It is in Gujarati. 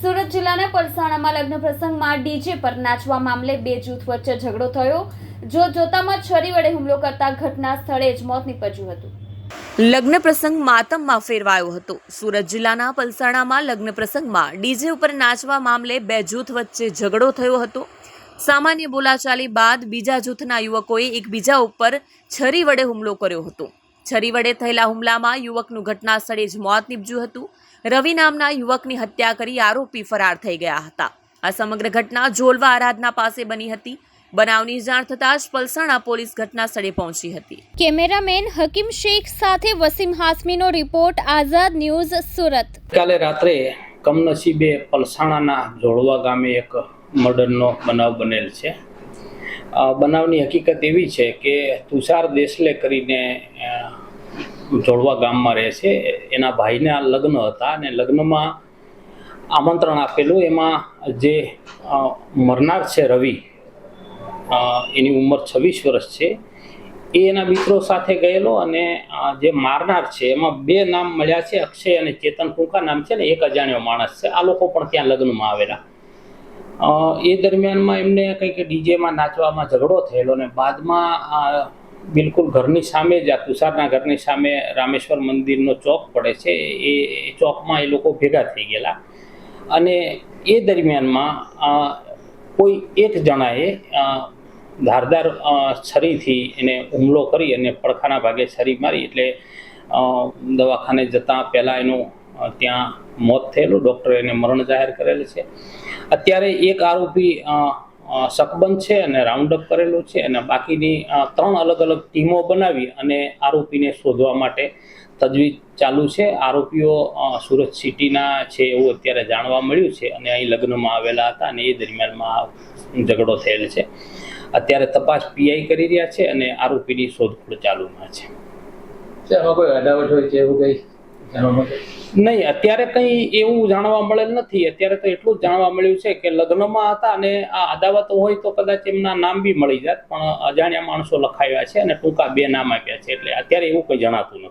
સુરત જિલ્લાના પલસાણામાં લગ્ન પ્રસંગમાં ડીજે પર નાચવા મામલે બે જૂથ વચ્ચે ઝઘડો થયો. જો જોતામાં છરી વડે હુમલો કરતા ઘટના સ્થળે જ મોત નીપજ્યું હતું. લગ્ન પ્રસંગ માતમમાં ફેરવાયો હતો. સુરત જિલ્લાના પલસાણામાં લગ્ન પ્રસંગમાં ડીજે ઉપર નાચવા મામલે બે જૂથ વચ્ચે ઝઘડો થયો હતો. સામાન્ય બોલાચાલી બાદ બીજા જૂથના યુવકોએ એકબીજા ઉપર છરી વડે હુમલો કર્યો હતો. છરી વડે થયેલા હુમલામાં યુવકનું ઘટના સ્થળે જ મોત નીપજ્યું હતું. રવિ નામના યુવકની હત્યા કરી આરોપી ફરાર થઈ ગયા હતા. આ સમગ્ર ઘટના જોલવા આરાધના પાસે બની હતી. બનાવની જાણ થતાં જ પલસાણા પોલીસ ઘટના સ્થળે પહોંચી હતી. કેમેરામેન હકીમ શેખ સાથે વસીમ હાસમીનો રિપોર્ટ આઝાદ ન્યૂઝ સુરત. કાલે રાત્રે કમનસીબે પલસાણાના જોડવા ગામે એક મર્ડરનો બનાવ બનેલ છે. બનાવની હકીકત એવી છે કે તુષાર દેસલે કરીને જોડવા ગામમાં રહે છે. એના ભાઈને આ લગ્ન હતા અને લગ્નમાં આમંત્રણ આપેલું. એમાં જે મરનાર છે રવિ એની ઉંમર છવ્વીસ વર્ષ છે. એ એના મિત્રો સાથે ગયેલો અને જે મારનાર છે, એમાં બે નામ મળ્યા છે, અક્ષય અને ચેતન કુંકા નામ છે ને, એક અજાણ્યો માણસ છે. આ લોકો પણ ત્યાં લગ્નમાં આવેલા. એ દરમિયાનમાં એમને કંઈક ડીજેમાં નાચવામાં ઝઘડો થયેલો અને બાદમાં બિલકુલ ઘરની સામે જ આ તુષારના ઘરની સામે રામેશ્વર મંદિરનો ચોક પડે છે. એ ચોકમાં એ લોકો ભેગા થઈ ગયેલા. અને એ દરમિયાનમાં કોઈ એક જણાએ ધારદાર છરીથી એને હુમલો કરી અને પડખાના ભાગે છરી મારી એટલે દવાખાને જતાં પહેલાં એનું ત્યાં મોત થયેલું. ડૉક્ટરે એને મરણ જાહેર કરેલ છે. અત્યારે એક આરોપી શકબંધ છે અને રાઉન્ડ અપ કરેલો છે અને બાકીની ત્રણ અલગ અલગ ટીમો બનાવી અને આરોપીને શોધવા માટે તજવીજ ચાલુ છે. આરોપીઓ સુરત સિટીના છે એવું અત્યારે જાણવા મળ્યું છે અને અહીં લગ્નમાં આવેલા હતા અને એ દરમિયાનમાં આ ઝઘડો થયેલ છે. અત્યારે તપાસ પીઆઈ કરી રહ્યા છે અને આરોપીની શોધખોળ ચાલુમાં છે. કોઈ અડાવટ હોય છે એવું કઈ? નહીં, અત્યારે કંઈ એવું જાણવા મળેલ નથી. અત્યારે તો એટલું જ જાણવા મળ્યું છે કે લગ્નમાં હતા અને આ અદાવતો હોય તો કદાચ એમના નામ બી મળી જાત, પણ અજાણ્યા માણસો લખાયા છે અને ટૂંકા બે નામ આપ્યા છે. એટલે અત્યારે એવું કંઈ જણાતું નથી.